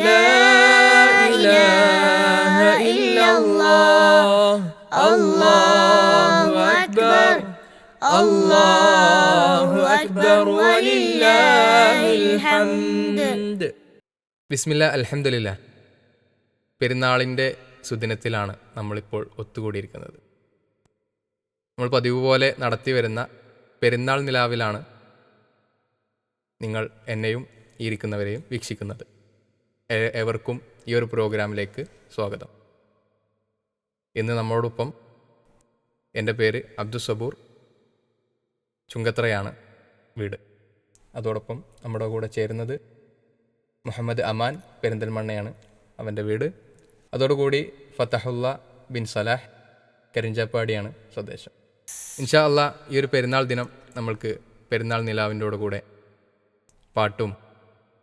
لا إله إلا الله الله أكبر الله أكبر ولله الحمد ബിസ്മില്ല അൽഹംദുലില്ല പെരുന്നാളിൻ്റെ സുദിനത്തിലാണ് നമ്മളിപ്പോൾ ഒത്തുകൂടിയിരിക്കുന്നത് നമ്മൾ പതിവ് പോലെ നടത്തി വരുന്ന പെരുന്നാൾ നിലാവിലാണ് നിങ്ങൾ എന്നെയും ഈ ഇരിക്കുന്നവരെയും വീക്ഷിക്കുന്നത് ഏ- ഏവർക്കും ഈ ഒരു പ്രോഗ്രാമിലേക്ക് സ്വാഗതം. ഇന്ന് നമ്മളോടൊപ്പം എന്റെ പേര് അബ്ദുൽ സബൂർ ചുങ്കത്രയാണ് വീട്. അതോടൊപ്പം നമ്മുടെ കൂടെ ചേരുന്നത് മുഹമ്മദ് അമാൻ പെരിന്തൽമണ്ണയാണ് അവന്റെ വീട്. അതോടുകൂടി ഫത്തഹുല്ല ബിൻ സലാഹ് കരിഞ്ചാപ്പാടിയാണ് സ്വദേശം. ഇൻഷാ അല്ല ഈ ഒരു പെരുന്നാൾ ദിനം നമ്മൾക്ക് പെരുന്നാൾ നിലാവിന്റെ കൂടെ പാട്ടും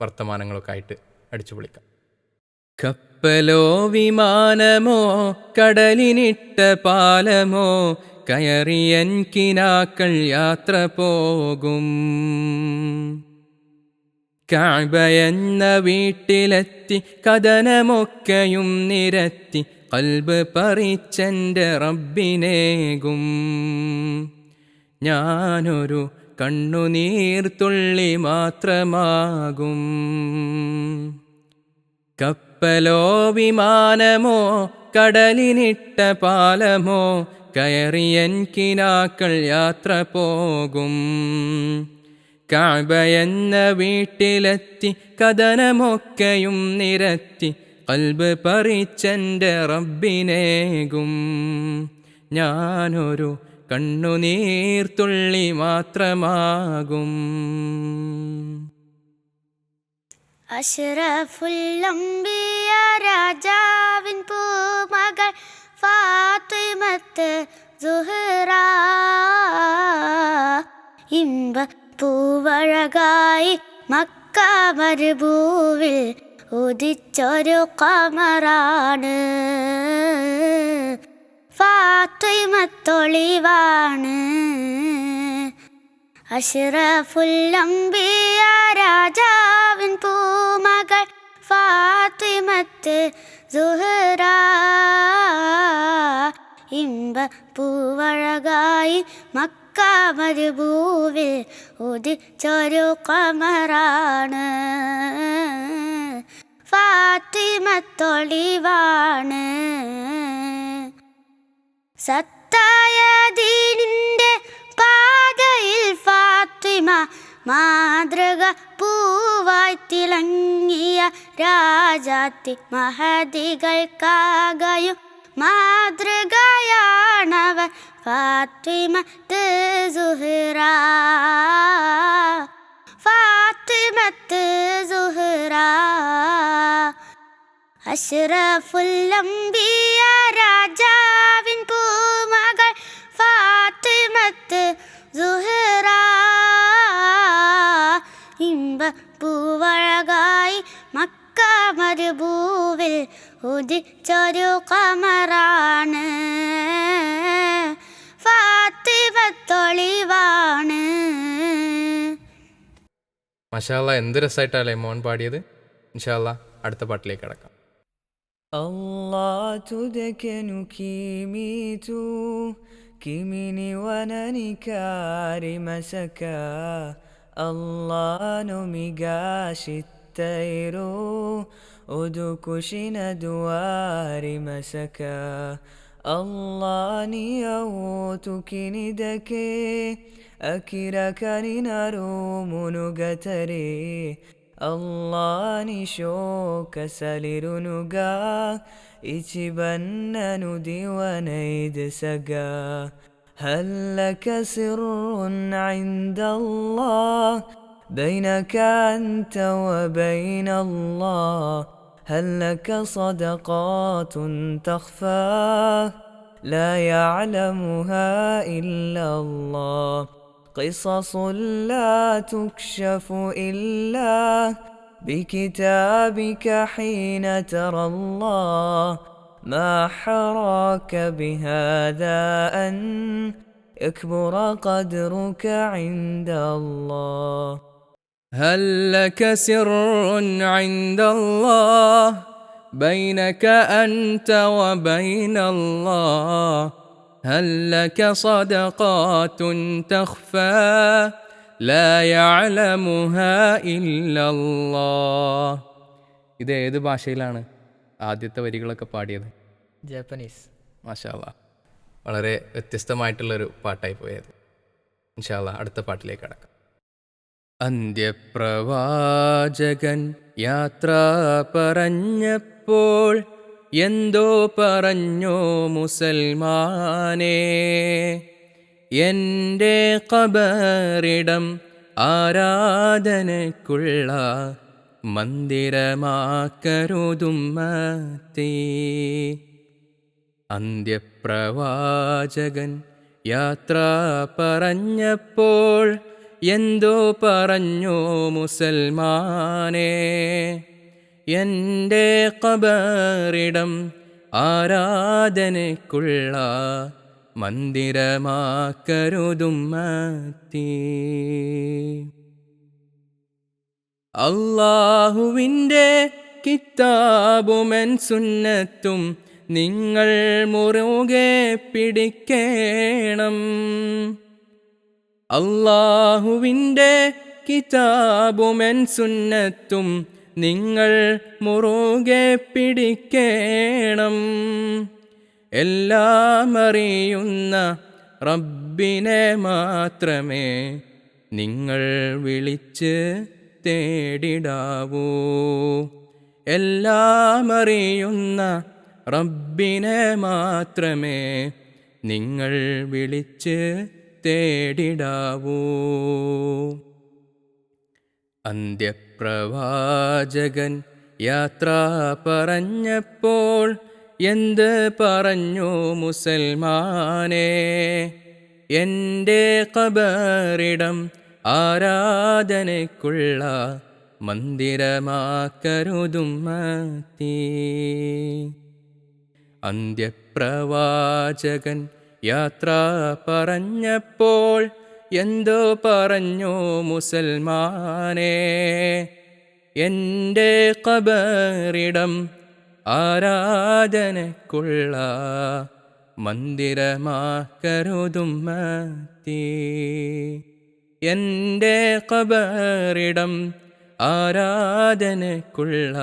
വർത്തമാനങ്ങളൊക്കെ ആയിട്ട് അടിച്ചു പൊളിക്കാം. കപ്പലോ വിമാനമോ കടലിനിട്ട പാലമോ കയറിയൻ കിനാക്കൾ യാത്ര പോകും. കാഴ്ബയെന്ന വീട്ടിലെത്തി കഥനമൊക്കെയും നിരത്തി കൽബ് പറിച്ചെന്റെ റബ്ബിനേകും. ഞാനൊരു കണ്ണുനീർത്തുള്ളി മാത്രമാകും. കപ്പലോ വിമാനമോ കടലിനിട്ട പാലമോ കയറിയൻ കിനാക്കൾ യാത്ര പോകും. കാബയെന്ന വീട്ടിലെത്തി കഥനമൊക്കെയും നിരത്തി കൽബ് പറിച്ചെന്റെ റബ്ബിനേകും. ഞാനൊരു കണ്ണുനീർത്തുള്ളി മാത്രമാകും. അഷ്റഫുല്ലംബിയ രാജാവിൻ പൂമകൾ ഫാത്തിമത്ത് സുഹറ. ഇമ്പ പൂവഴകായി മക്ക മരുഭൂവിൽ ഉദിച്ചൊരു കമറാണ് ഫാത്തിമത്തൊളിവാണ്. അഷ്റഫുല്ലംബിയ രാജാവിൻ പൂമകൾ ഫാത്തിമത്ത് സുഹറ. ഇമ്പ പൂവഴകായി മക്ക മരുഭൂവിൽ ഉദിച്ചൊരു കമറാണ് ഫാത്തിമത്തൊളിവാണ്. സത്തായ ദീനിന്റെ പാതയിൽ ഫാത്തിമ മാതൃക പൂവായി തിളങ്ങിയ രാജാത്തി മഹതികൾക്കാകയും മാതൃകയാണവർ ഫാത്തിമ സുഹറ. ഫാത്തിമത്ത് സുഹറ. അഷ്റഫുല്ലംബിയ രാജാവിൻ മരുഭൂവിൽ ഉദിച്ചൊരു കമറാണ്. ഫാത്തിമത്തൊളിവാണ് മഷാല്ല എന്ത് രസമായിട്ടല്ലേ മോൻ പാടിയത്? ഇൻഷാല്ല അടുത്ത പാട്ടിലേക്ക് കിടക്കാം. Allah tudekenu kimitu മസക അല്ലാ kari masaka Allah nomigashittairu udukushina duwari masaka Allah niyautukinidake akirakani narumunugatare ಅಲ್ಲಾನಿ ಶೋಕ ಸಲಿರುನುಗ ಇಚಿಬನ್ನನು ದಿವನೈದ್ ಸಗ هل لك سر عند الله بينك أنت وبين الله هل لك صدقات تخفى لا يعلمها إلا الله. قصص لا تكشف إلا بكتابك حين ترى الله. ما حراك بهذا أن يكبر قدرك عند الله. هل لك سر عند الله بينك أنت وبين الله هل لك صدقات تخفى لا يعلمها إلا الله ഇത് ഏത് ഭാഷയിലാണ് ആദ്യത്തെ വരികളൊക്കെ പാടിയത് ജാപ്പനീസ് മാഷാല്ല വളരെ വ്യത്യസ്തമായിട്ടുള്ളൊരു പാട്ടായി പോയത് ഇൻഷാല്ല അടുത്ത പാട്ടിലേക്ക് കടക്കാം അന്ത്യപ്രവാചകൻ യാത്ര പറഞ്ഞപ്പോൾ എന്തോ പറഞ്ഞോ മുസൽമാനേ. എന്റെ കബറിടം ആരാധനക്കുള്ള മന്ദിരമാക്കരുതുമ്മത്തീ. അന്ത്യപ്രവാചകൻ യാത്ര പറഞ്ഞപ്പോൾ എന്തോ പറഞ്ഞു മുസൽമാനെ? എന്റെ കബറിടം ആരാധനയ്ക്കുള്ള മന്ദിരമാക്കരുതുമ്മത്തീ. അള്ളാഹുവിന്റെ കിതാബുമൻ സുന്നത്തും നിങ്ങൾ മുറുകെ പിടിക്കേണം. അള്ളാഹുവിന്റെ കിതാബുമെൻ സുന്നത്തും നിങ്ങൾ മുറുകെ പിടിക്കേണം. എല്ലാം അറിയുന്ന റബ്ബിനെ മാത്രമേ നിങ്ങൾ വിളിച്ച് തേടിടാവൂ. എല്ലാം അറിയുന്ന റബ്ബിനെ മാത്രമേ നിങ്ങൾ വിളിച്ച് തേടിടാവൂ. അന്ത്യപ്രവാചകൻ യാത്ര പറഞ്ഞപ്പോൾ എന്ത് പറഞ്ഞു മുസൽമാനെ? എന്റെ കബറിടം ആരാധനയ്ക്കുള്ള മന്ദിരമാക്കരുതുമ്മത്തീ അന്ത്യപ്രവാചകൻ യാത്ര പറഞ്ഞപ്പോൾ എന്തോ പറഞ്ഞു മുസൽമാനെ. എന്റെ കബറിടം ആരാധനക്കുള്ള മന്ദിരമാക്കരുതുമ്മത്തീ. എന്റെ കബറിടം ആരാധനക്കുള്ള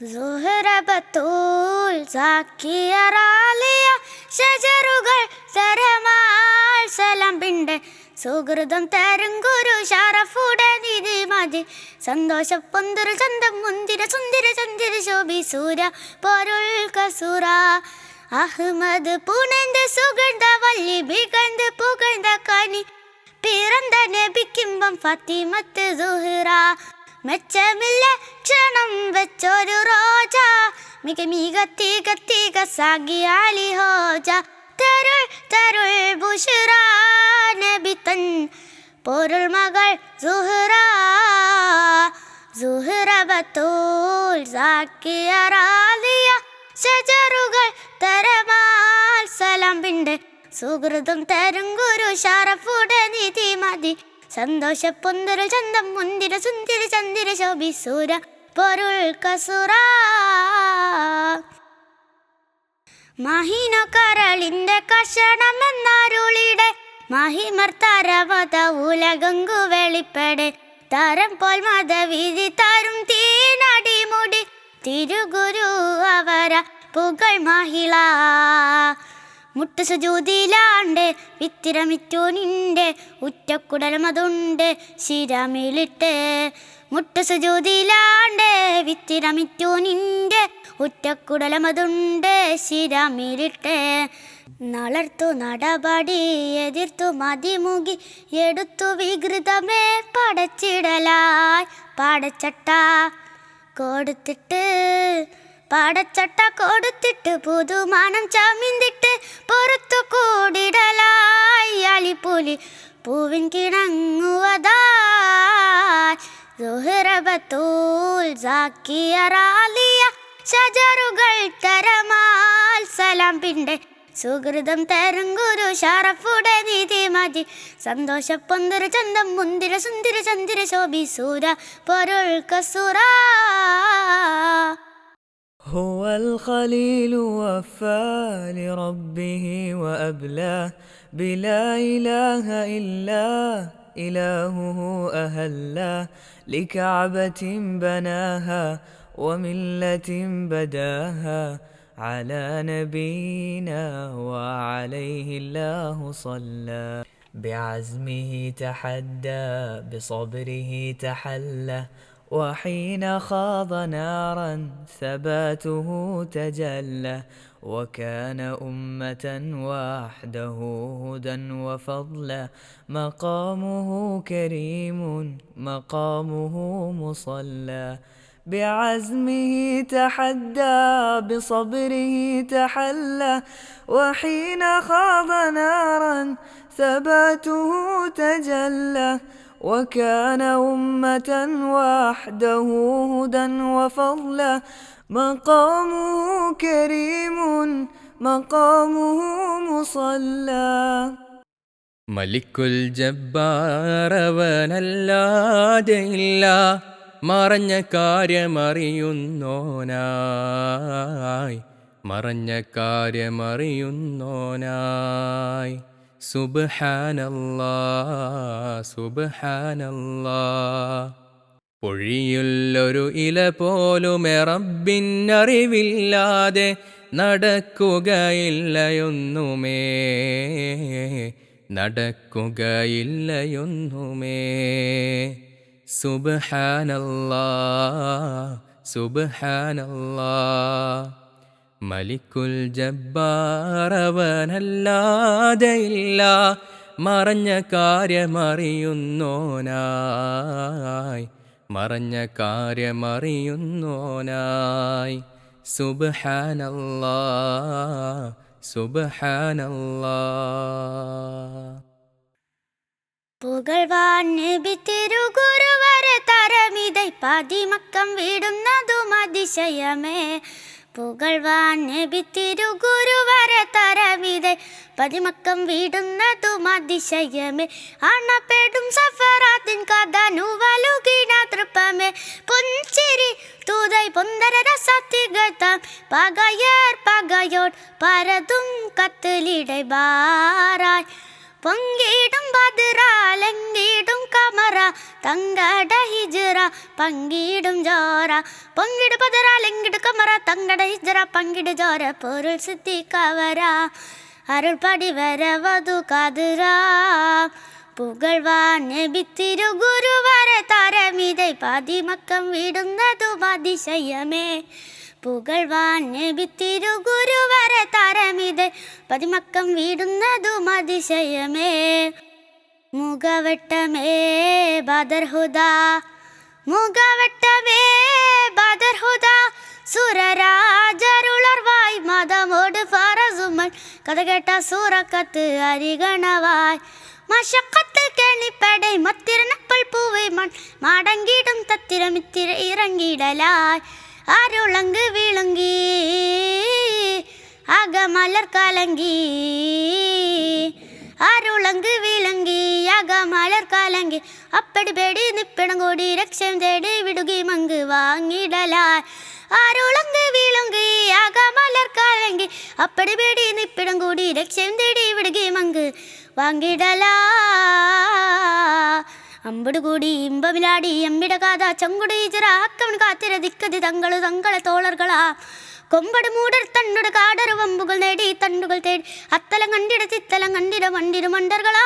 സുഹൃ ബത്തൂൽ സാക്കിയറാലിയ ഷജറുകൾ തരമാൽ സുഹൃതം തരും ഗുരു ഷറഫുടെ നിധി മതി സന്തോഷ പൊന്തിരു ചന്തം മുന്തിര സുന്ദിര ചന്ദിര ശോഭി സൂര പൊരുൾ കസുര. അഹ്മദ് പുണന്ത് സുഗന്ധ വല്ലി ബികന്ത് പുകന്ത കനി. പിറന്ത നബിക്കുമ്പം ഫത്തിമത്ത് സുഹ്റ. മെച്ചമില്ല ക്ഷണം വെച്ചൊരു റോജ. മിക മിക തീക തീക സാഗിയാലി ഹോജ. തരുൾ തരുൾ ബുഷറ നബി തൻ പൊരുൾ മകൾ സുഹറ. സുഹറ ബത്തൂൽ തരമാൽ സലം പിണ്ട്. സുഹൃതം തരും ഗുരു ഷറഫുടെ നിധി മതി. സന്തോഷ പൊന്തര ചന്തം മുന്തിര സുന്ദര ചന്ദിര ശോഭിസൂര പൊരുൾ കസുര മഹിനോ കരളിന്റെ കഷണം എന്നാരുളിടെ മഹിമർ തരവത ഉലകങ്കു വെളിപ്പെടെ. തരം പോൽ മതവിധി തരും തീനടിമുടി തിരുഗുരു അവര പുകൾ മഹിള. മുട്ടു സുജൂതിലാണ്ട് വിത്തിരമിറ്റോനിന്റെ ഉറ്റക്കുടലമതുണ്ട് ശിരമിലിട്ട്. മുട്ടു സുജൂതിലാണ്ട് വിത്തിരമിറ്റോനിന്റെ ഉറ്റക്കുടലമതുണ്ട് ശിരമിലിട്ട്. നളർത്തു നടപടി എതിർത്തു മതിമുകി എടുത്തു വികൃതമേ പടച്ചിടലായി. പടച്ചട്ട കൊടുത്തിട്ട് പാടച്ചട്ട കൊടുത്തിട്ട് പുതുമാനം ചമിന്തിട്ട് പുറത്തു കൂടിടലായി അലിപ്പുലി പൂവിൻ കിണങ്ങുവതായി ചജറുകൾ തരമാൽ സലാം പിണ്ട്. സുഹൃതം തരും ഗുരു ഷറഫുടെ നീതി മതി. സന്തോഷ പൊന്തിര ചന്തം മുന്തിര സുന്ദര ചന്ദിര ശോഭി സൂര പൊരുൾ കസുര. هو الخليل وفى لربه وأبلاه بلا إله إلا إلهه أهلا لكعبة بناها وملة بداها على نبينا وعليه الله صلى بعزمه تحدى بصبره تحلى وحين خاض نارا ثباته تجلى وكان أمة وحده هدى وفضلا مقامه كريم مقامه مصلى بعزمه تحدى بصبره تحلى وحين خاض نارا ثباته تجلى وكان أمة وحده هدى وفضلا مقامه كريم مقامه مصلى മലിക്കുൽ ജബ്ബാറവനല്ലാതെ ഇല്ല മറഞ്ഞ കാര്യമറിയുന്നോനായി മറഞ്ഞ കാര്യമറിയുന്നോനായി സുബ്ഹാനല്ലാ പൊഴിയുള്ളൊരു ഇല പോലുമെ റബ്ബിനറിവില്ലാതെ നടക്കുകയില്ലയൊന്നുമേ. നടക്കുകയില്ലയൊന്നുമേ. സുബഹാനല്ലാ സുബ്ഹാനല്ലാ മലിക്കുൽ ജബ്ബാറവനല്ലാതെയില്ല മറഞ്ഞ കാര്യമറിയുന്നോനായി മറഞ്ഞ കാര്യമറിയുന്നോനായി. സുബ്ഹാനല്ലാ സുബ്ഹാനല്ലാ പുകഴ്വാൻ തരമിതൈ പതിമക്കം വിടുന്നതും അതിശയമേ. പുകഴ്വാൻ നബി തിരുഗുരുവരെ തരവിതെ പതിമക്കം വീടുന്നതും അതിശയമേ. അണപ്പെടും സഫറാത്തിൻ കഥ നുവലുകിന തൃപ്പമേ. പൊൻചിരി തൂതൈ പൊന്തര രസത്തികത്താം പകയർ പകയോട് പരതും കത്തിലിടை ബാറാய் പൊങ്കിടും ബദ്രാലങ്കിടും കമറ തങ്കട ഹിജറ പങ്കിടും ജോറ. പൊങ്കിട് ബദ്രാലങ്കിട് കമറ തങ്കട ഹിജറ പങ്കിട് ജോറ പൊരുൾ സിദ്ധി കവര. അരുൾ പടി വരവതു കതിര. പുകഴ്വാൻ നബി തിരുഗുരുവരെ തരമിതൈ പതിമക്കം വിടുന്നതും അതിശയമേ. പുകഴ്വാൻ നബി തിരുഗുരുവരെ തരമിത്. പതിമക്കം വീടുന്നതും അതിശയമേ. മുഖവട്ടമേ ബദർഹുദ മുഖവട്ടമേ ബദർഹുദ സുരരാജരുളർവായി മതമോട് ഫറസുമൻ കഥ കേട്ട സൂറക്കത്ത് അരികണവായി. മഷക്കത്ത് കെണിപ്പടை മത്തിരനപ്പൾ പൂവൈ മൺ. മാടങ്കിടും തത്തിരമിത്തിര ഇറങ്ങിടലായി. അരുളങ്ക് വിളങ്ങി അകമലർ கலங்கி அருளங்கு വിളങ്ങി അകമലർ கலங்கி അപ്പടി പേടി നിപ്പിടം കൂടി രക്ഷം തേടി വിടുകി മങ്ക് அருளங்கு അരുളങ്ക് വിളങ്ങി അകമലർ அப்படி അപ്പടി പേടി നിപ്പിടം കൂടി രക്ഷം തേടി വിടുകി മങ്ക് വാങ്ങിടലാ അമ്പട് കൂടി ഇമ്പമിലാടി എമ്മിട കാത ചങ്കുട ഇജറ അക്കവൺ കാത്തിര ദിക്കതി തങ്ങൾ തങ്ങളെ തോളർകളാ. കൊമ്പട് മൂടർ തണ്ടുട കാടറു വമ്പുകൾ നേടി തണ്ടുകൾ തേടി അത്തലം കണ്ടിട ചിത്തലം കണ്ടിട വണ്ടിരു മണ്ടർകളാ.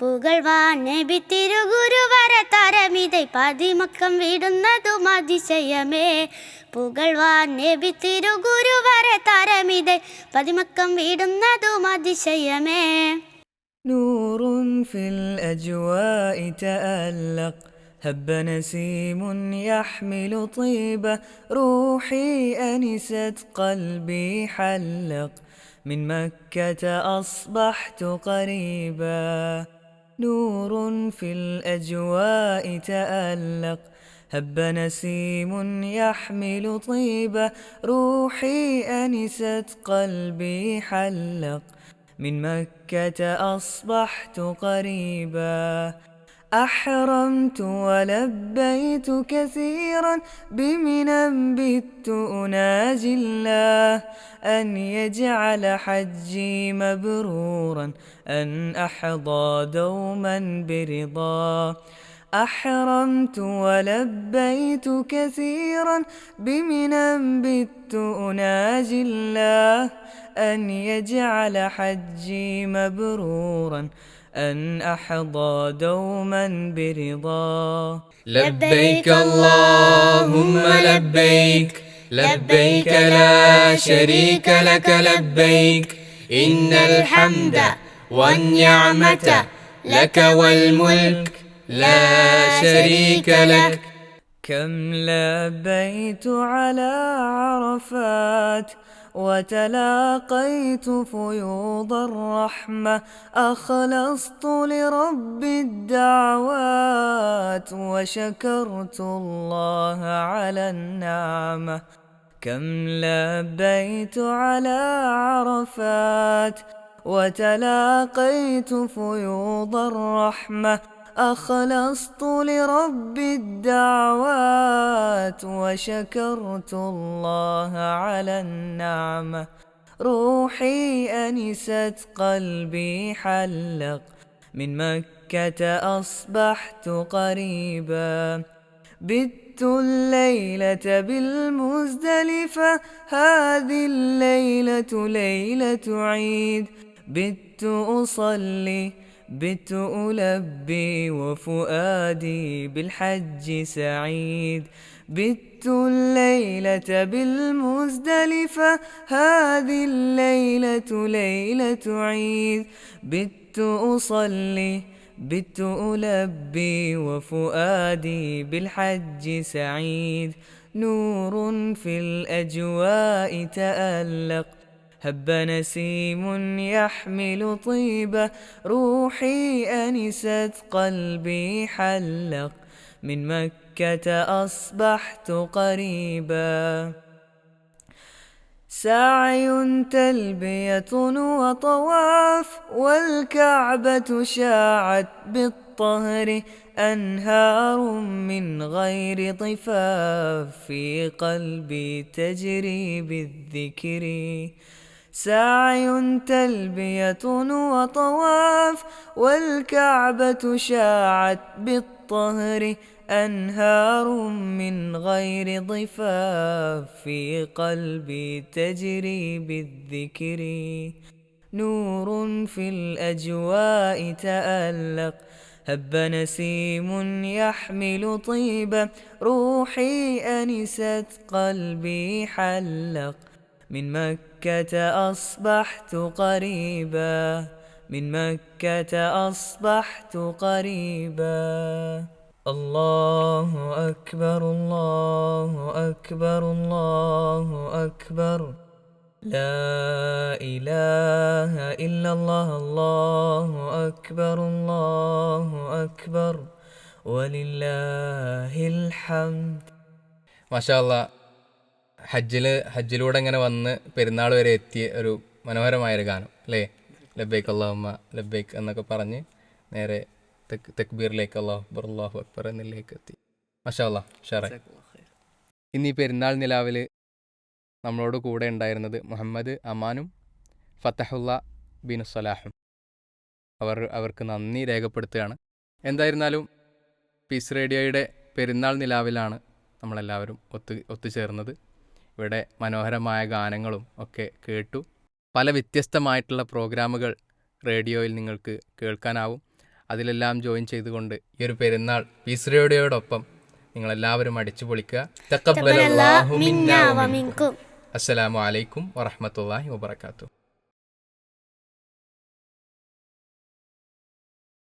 പുകൾവാൻ നബി തിരുഗുരുവര തരമിതൈ പതിമക്കം വിടുന്നതും അതിശയമേ. പുകൾവാൻ നബി തിരുഗുരുവര തരമിതൈ പതിമക്കം വിടുന്നതും അതിശയമേ. نور في الأجواء تألق. هب نسيم يحمل طيبة روحي أنست قلبي حلق. من مكة أصبحت قريبا. نور في الأجواء تألق. هب نسيم يحمل طيبة روحي أنست قلبي حلق. من مكة أصبحت قريبا. أحرمت ولبيت كثيرا بمنى بت أناجي الله. أن يجعل حجي مبرورا. أن أحظى دوما برضا. أحرمت ولبيت كثيرا بمنى بت أناجي الله أن يجعل حجي مبرورا أن أحظى دوما برضا. لبيك اللهم لبيك لبيك لا شريك لك لبيك. إن الحمد والنعمة لك والملك لا شريك لك. كم لبيت على عرفات وتلاقيت فيوض الرحمة. أخلصت لرب الدعوات وشكرت الله على النعمة. كم لبيت على عرفات وتلاقيت فيوض الرحمة. أخلصت لرب الدعوات وشكرت الله على النعمة. روحي أنست قلبي حلق. من مكة أصبحت قريبا. بت الليلة بالمزدلفة. هذه الليلة ليلة عيد. بت أصلي بت ألبي وفؤادي بالحج سعيد. بت الليلة بالمزدلفة هذه الليلة ليلة عيد. بت أصلي بت ألبي وفؤادي بالحج سعيد. نور في الأجواء تألق هب نسيم يحمل طيبة روحي أنست قلبي حلق. من مكة أصبحت قريبا. سعي تلبية وطواف والكعبة شاعت بالطهر. أنهار من غير ضفاف في قلبي تجري بالذكر. سعي تلبية وطواف والكعبة شاعت بالطهر أنهار من غير ضفاف في قلبي تجري بالذكر. نور في الأجواء تألق هب نسيم يحمل طيبة روحي أنست قلبي حلق. من مكة مكة أصبحت قريبا. من مكة أصبحت قريبا. الله أكبر الله أكبر الله أكبر. لا إله إلا الله الله أكبر الله أكبر. ولله الحمد. ما شاء الله. ഹജ്ജിൽ ഹജ്ജിലൂടെ ഇങ്ങനെ വന്ന് പെരുന്നാൾ വരെ എത്തിയ ഒരു മനോഹരമായൊരു ഗാനം അല്ലേ? ലബൈക്ക് അള്ളാഹമ്മ ലബൈക്ക് എന്നൊക്കെ പറഞ്ഞ് നേരെ തെക്ക് തെക്ബീറിലേക്ക് അള്ളാഹു അക്ബർ അള്ളാഹു അക്ബർ എന്നിലേക്ക് എത്തി. മാഷാല്ല ഷാറെ ഇന്ന് ഈ പെരുന്നാൾ നിലാവിൽ നമ്മളോട് കൂടെ ഉണ്ടായിരുന്നത് മുഹമ്മദ് അമാനും ഫത്തഹുല്ല ബിൻ സലാഹും. അവർ അവർക്ക് നന്ദി രേഖപ്പെടുത്തുകയാണ്. എന്തായിരുന്നാലും പീസ് റേഡിയോയുടെ പെരുന്നാൾ നിലാവിലാണ് നമ്മളെല്ലാവരും ഒത്തു ഒത്തുചേർന്നത്. ഇവിടെ മനോഹരമായ ഗാനങ്ങളും ഒക്കെ കേട്ടു. പല വ്യത്യസ്തമായിട്ടുള്ള പ്രോഗ്രാമുകൾ റേഡിയോയിൽ നിങ്ങൾക്ക് കേൾക്കാനാവും. അതിലെല്ലാം ജോയിൻ ചെയ്തുകൊണ്ട് ഈ ഒരു പെരുന്നാൾ നിങ്ങൾ നിങ്ങളെല്ലാവരും അടിച്ചു പൊളിക്കുക. തക്കബ്ബലല്ലാഹു മിന്നാ വമിൻകും. അസ്സലാമു അലൈക്കും വറഹ്മത്തുള്ളാഹി വബറകാതുഹു.